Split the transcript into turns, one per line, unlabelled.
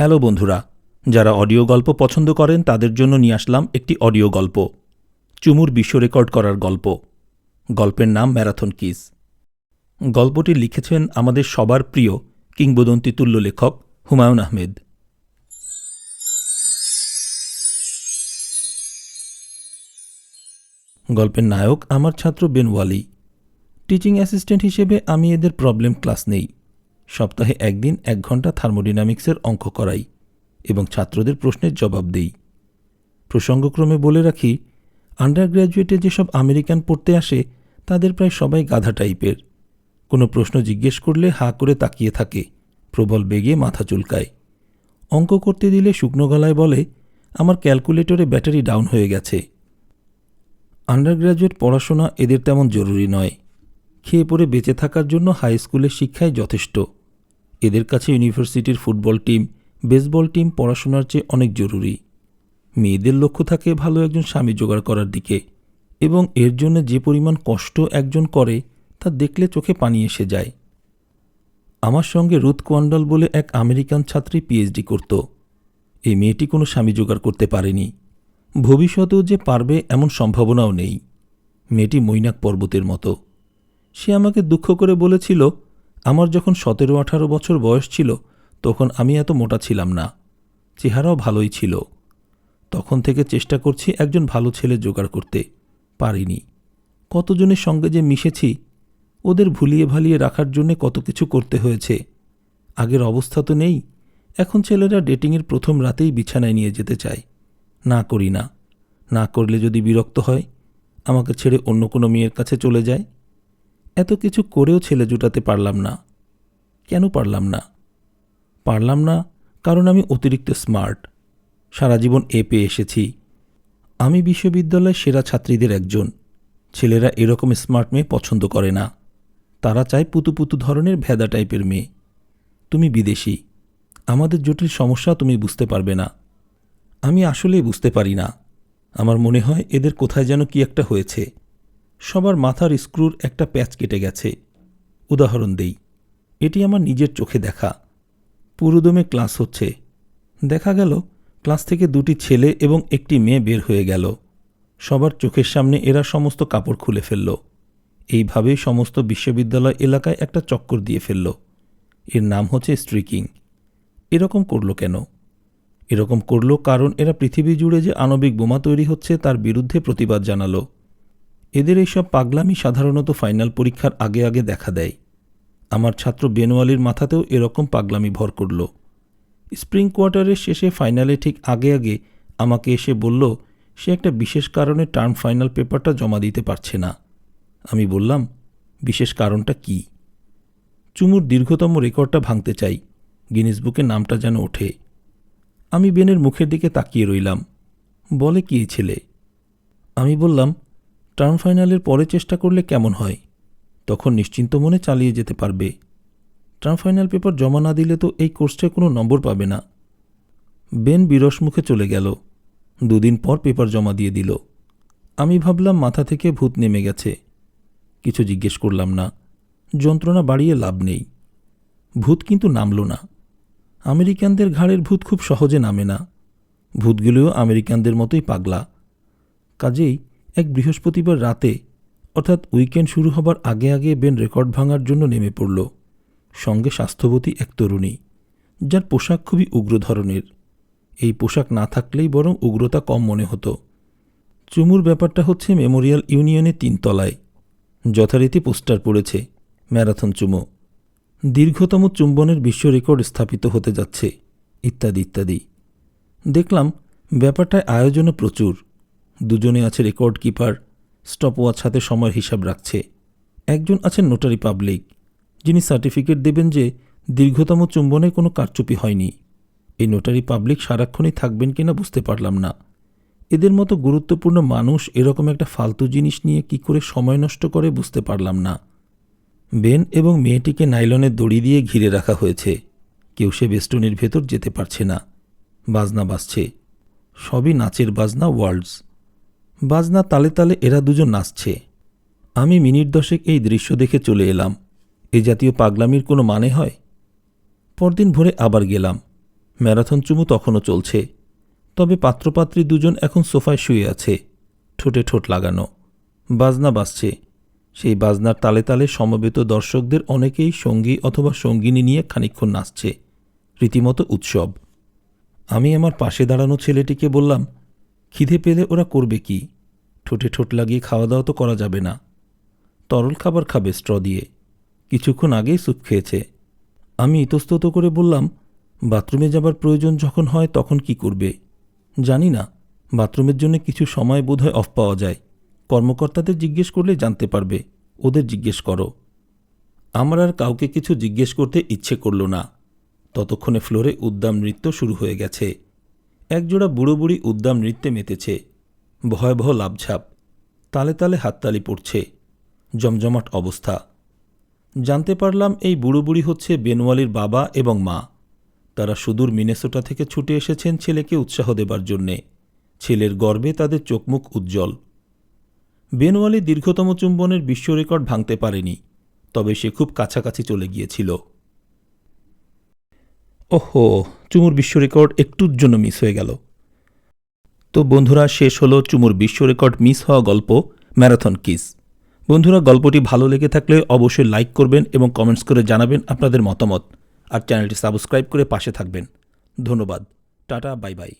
Hello বন্ধুরা, যারা audio গল্প পছন্দ করেন তাদের জন্য নিয়ে আসলাম একটি অডিও গল্প, চুমুর বিশ্ব রেকর্ড করার গল্প। গল্পের নাম ম্যারাথন কিস। গল্পটি লিখেছেন আমাদের সবার প্রিয় কিংবদন্তি তুল্য লেখক হুমায়ুন আহমেদ। গল্পের নায়ক আমার ছাত্র বেনওয়ালি টিচিং অ্যাসিস্ট্যান্ট হিসেবে আমি এদের প্রবলেম ক্লাস নেই। সপ্তাহে একদিন এক ঘণ্টা থার্মোডিনামিক্সের অঙ্ক করাই এবং ছাত্রদের প্রশ্নের জবাব দেই। প্রসঙ্গক্রমে বলে রাখি আন্ডার গ্র্যাজুয়েটে যেসব আমেরিকান পড়তে আসে, তাদের প্রায় সবাই গাধা টাইপের। কোনো প্রশ্ন জিজ্ঞেস করলে হাঁ করে তাকিয়ে থাকে, প্রবল বেগে মাথা চুলকায়। অঙ্ক করতে দিলে শুকনো গলায় বলে, আমার ক্যালকুলেটরে ব্যাটারি ডাউন হয়ে গেছে। আন্ডার গ্র্যাজুয়েট পড়াশোনা এদের তেমন জরুরি নয়। খেয়ে পড়ে বেঁচে থাকার জন্য হাই স্কুলের শিক্ষাই যথেষ্ট। এদের কাছে ইউনিভার্সিটির ফুটবল টিম, বেসবল টিম পড়াশোনার চেয়ে অনেক জরুরি। মেয়েদের লক্ষ্য থাকে ভালো একজন স্বামী জোগাড় করার দিকে এবং এর জন্য যে পরিমাণ কষ্ট একজন করে তা দেখলে চোখে পানি এসে যায়। আমার সঙ্গে রুথ কোয়ান্ডল বলে এক আমেরিকান ছাত্রী পিএইচডি করত। এই মেয়েটি কোনো স্বামী জোগাড় করতে পারেনি। ভবিষ্যতেও যে পারবে এমন সম্ভাবনাও নেই। মেয়েটি মৈনাক পর্বতের মতো। সে আমাকে দুঃখ করে বলেছিল আমার যখন সতেরো আঠারো বছর বয়স ছিল, তখন আমি এত মোটা ছিলাম না। চেহারাও ভালোই ছিল। তখন থেকে চেষ্টা করছি একজন ভালো ছেলে জোগাড় করতে। পারিনি। কতজনের সঙ্গে যে মিশেছি, ওদের ভুলিয়ে ভালিয়ে রাখার জন্যে কত কিছু করতে হয়েছে। আগের অবস্থা তো নেই। এখন ছেলেরা ডেটিংয়ের প্রথম রাতেই বিছানায় নিয়ে যেতে চায়। না করি না। না করলে যদি বিরক্ত হয়, আমাকে ছেড়ে অন্য কোনো মেয়ের কাছে চলে যায়। এত কিছু করেও ছেলে জুটাতে পারলাম না। কেন পারলাম না? পারলাম না কারণ আমি অতিরিক্ত স্মার্ট। সারা জীবন এ পেয়ে এসেছি। আমি বিশ্ববিদ্যালয়ের সেরা ছাত্রীদের একজন। ছেলেরা এরকম স্মার্ট মেয়ে পছন্দ করে না। তারা চায় পুতু পুতু ধরনের ভেদা টাইপের মেয়ে। তুমি বিদেশি। আমাদের জটিল সমস্যা তুমি বুঝতে পারবে না। আমি আসলেই বুঝতে পারি না। আমার মনে হয় এদের কোথায় যেন কি একটা হয়েছে। সবার মাথার স্ক্রুর একটা প্যাচ কেটে গেছে। উদাহরণ দেই, এটি আমার নিজের চোখে দেখা। পুরোদমে ক্লাস হচ্ছে। দেখা গেল, ক্লাস থেকে দুটি ছেলে এবং একটি মেয়ে বের হয়ে গেল। সবার চোখের সামনে এরা সমস্ত কাপড় খুলে ফেলল। এইভাবেই সমস্ত বিশ্ববিদ্যালয় এলাকায় একটা চক্কর দিয়ে ফেলল। এর নাম হচ্ছে স্ট্রিকিং। এরকম করল কেন? এরকম করল কারণ এরা পৃথিবী জুড়ে যে আণবিক বোমা তৈরি হচ্ছে তার বিরুদ্ধে প্রতিবাদ জানালো। এদের এইসব পাগলামি সাধারণত ফাইনাল পরীক্ষার আগে আগে দেখা দেয়। আমার ছাত্র বেনওয়ালির মাথাতেও এরকম পাগলামি ভর করল। স্প্রিং কোয়ার্টারের শেষে ফাইনালে ঠিক আগে আগে আমাকে এসে বলল, সে একটা বিশেষ কারণে টার্ম ফাইনাল পেপারটা জমা দিতে পারছে না। আমি বললাম, বিশেষ কারণটা কি? চুমুর দীর্ঘতম রেকর্ডটা ভাঙতে চাই। গিনিস বুকে নামটা যেন ওঠে। আমি বেনের মুখের দিকে তাকিয়ে রইলাম। বলে কি ছেলে? আমি বললাম টার্ম ফাইনালের পরে চেষ্টা করলে কেমন হয়? তখন নিশ্চিন্ত মনে চালিয়ে যেতে পারবে। টার্ম ফাইনাল পেপার জমা না দিলে তো এই কোর্সটায় কোনো নম্বর পাবে না। বেন বিরস মুখে চলে গেল। দুদিন পর পেপার জমা দিয়ে দিল। আমি ভাবলাম মাথা থেকে ভূত নেমে গেছে। কিছু জিজ্ঞেস করলাম না। যন্ত্রণা বাড়িয়ে লাভ নেই। ভূত কিন্তু নামল না। আমেরিকানদের ঘাড়ের ভূত খুব সহজে নামে না। ভূতগুলিও আমেরিকানদের মতোই পাগলা। কাজেই এক বৃহস্পতিবার রাতে, অর্থাৎ উইকেন্ড শুরু হবার আগে আগে বেন রেকর্ড ভাঙার জন্য নেমে পড়ল। সঙ্গে স্বাস্থ্যবতী এক তরুণী, যার পোশাক খুবই উগ্র ধরনের। এই পোশাক না থাকলেই বরং উগ্রতা কম মনে হতো। চুমুর ব্যাপারটা হচ্ছে মেমোরিয়াল ইউনিয়নের তিনতলায়। যথারীতি পোস্টার পড়েছে, ম্যারাথন চুমো। দীর্ঘতম চুম্বনের বিশ্ব রেকর্ড স্থাপিত হতে যাচ্ছে, ইত্যাদি ইত্যাদি। দেখলাম ব্যাপারটায় আয়োজনও প্রচুর। দুজনে আছে রেকর্ড কিপার, স্টপওয়াচ হাতে সময়ের হিসাব রাখছে। একজন আছেন নোটারি পাবলিক, যিনি সার্টিফিকেট দেবেন যে দীর্ঘতম চুম্বনে কোনো কারচুপি হয়নি। এই নোটারি পাবলিক সারাক্ষণই থাকবেন কিনা বুঝতে পারলাম না। এদের মতো গুরুত্বপূর্ণ মানুষ এরকম একটা ফালতু জিনিস নিয়ে কি করে সময় নষ্ট করে বুঝতে পারলাম না। বেন এবং মেয়েটিকে নাইলনের দড়ি দিয়ে ঘিরে রাখা হয়েছে। কেউ সে বেষ্টনীর ভেতর যেতে পারছে না। বাজনা বাজছে। সবই নাচের বাজনা, ওয়ার্ল্ডস। বাজনা তালে তালে এরা দুজন নাচছে। আমি মিনিট দশেক এই দৃশ্য দেখে চলে এলাম। এ জাতীয় পাগলামির কোনো মানে হয়? পরদিন ভোরে আবার গেলাম। ম্যারাথন চুমু তখনও চলছে। তবে পাত্রপাত্রী দুজন এখন সোফায় শুয়ে আছে। ঠোঁটে ঠোঁট লাগানো। বাজনা বাজছে। সেই বাজনার তালে তালে সমবেত দর্শকদের অনেকেই সঙ্গী অথবা সঙ্গিনী নিয়ে খানিকক্ষণ নাচছে। রীতিমতো উৎসব। আমি আমার পাশে দাঁড়ানো ছেলেটিকে বললাম খিদে পেলে ওরা করবে কি? ঠোঁটে ঠোঁট লাগিয়ে খাওয়া দাওয়া তো করা যাবে না। তরল খাবার খাবে স্ট্র দিয়ে। কিছুক্ষণ আগেই স্যুপ খেয়েছে। আমি ইতস্তত করে বললাম, বাথরুমে যাবার প্রয়োজন যখন হয় তখন কি করবে? জানি না। বাথরুমের জন্য কিছু সময় বোধহয় অফ পাওয়া যায়। কর্মকর্তাদের জিজ্ঞেস করলে জানতে পারবে। ওদের জিজ্ঞেস করো। আমার আর কাউকে কিছু জিজ্ঞেস করতে ইচ্ছে করল না। ততক্ষণে ফ্লোরে উদ্দাম নৃত্য শুরু হয়ে গেছে। একজোড়া বুড়ো বুড়ি উদ্দাম নৃত্যে মেতেছে। ভয়াবহ লাভঝাপ। তালে তালে হাততালি পড়ছে। জমজমাট অবস্থা। জানতে পারলাম এই বুড়ো বুড়ি হচ্ছে বেনওয়ালির বাবা এবং মা। তারা সুদূর মিনেসোটা থেকে ছুটে এসেছেন ছেলেকে উৎসাহ দেবার জন্যে। ছেলের গর্বে তাদের চোখমুখ উজ্জ্বল। বেনওয়ালি দীর্ঘতম চুম্বনের বিশ্ব রেকর্ড ভাঙতে পারেনি, তবে সে খুব কাছাকাছি চলে গিয়েছিল। ওহো, চুমুর বিশ্ব রেকর্ড একটুর জন্য মিস হয়ে গেল। তো বন্ধুরা, শেষ হলো চুমুর বিশ্ব রেকর্ড মিস হওয়া গল্প, ম্যারাথন কিস। বন্ধুরা, গল্পটি ভালো লেগে থাকলে অবশ্যই লাইক করবেন এবং কমেন্টস করে জানাবেন আপনাদের মতামত। আর চ্যানেলটি সাবস্ক্রাইব করে পাশে থাকবেন। ধন্যবাদ। Tata, bye bye.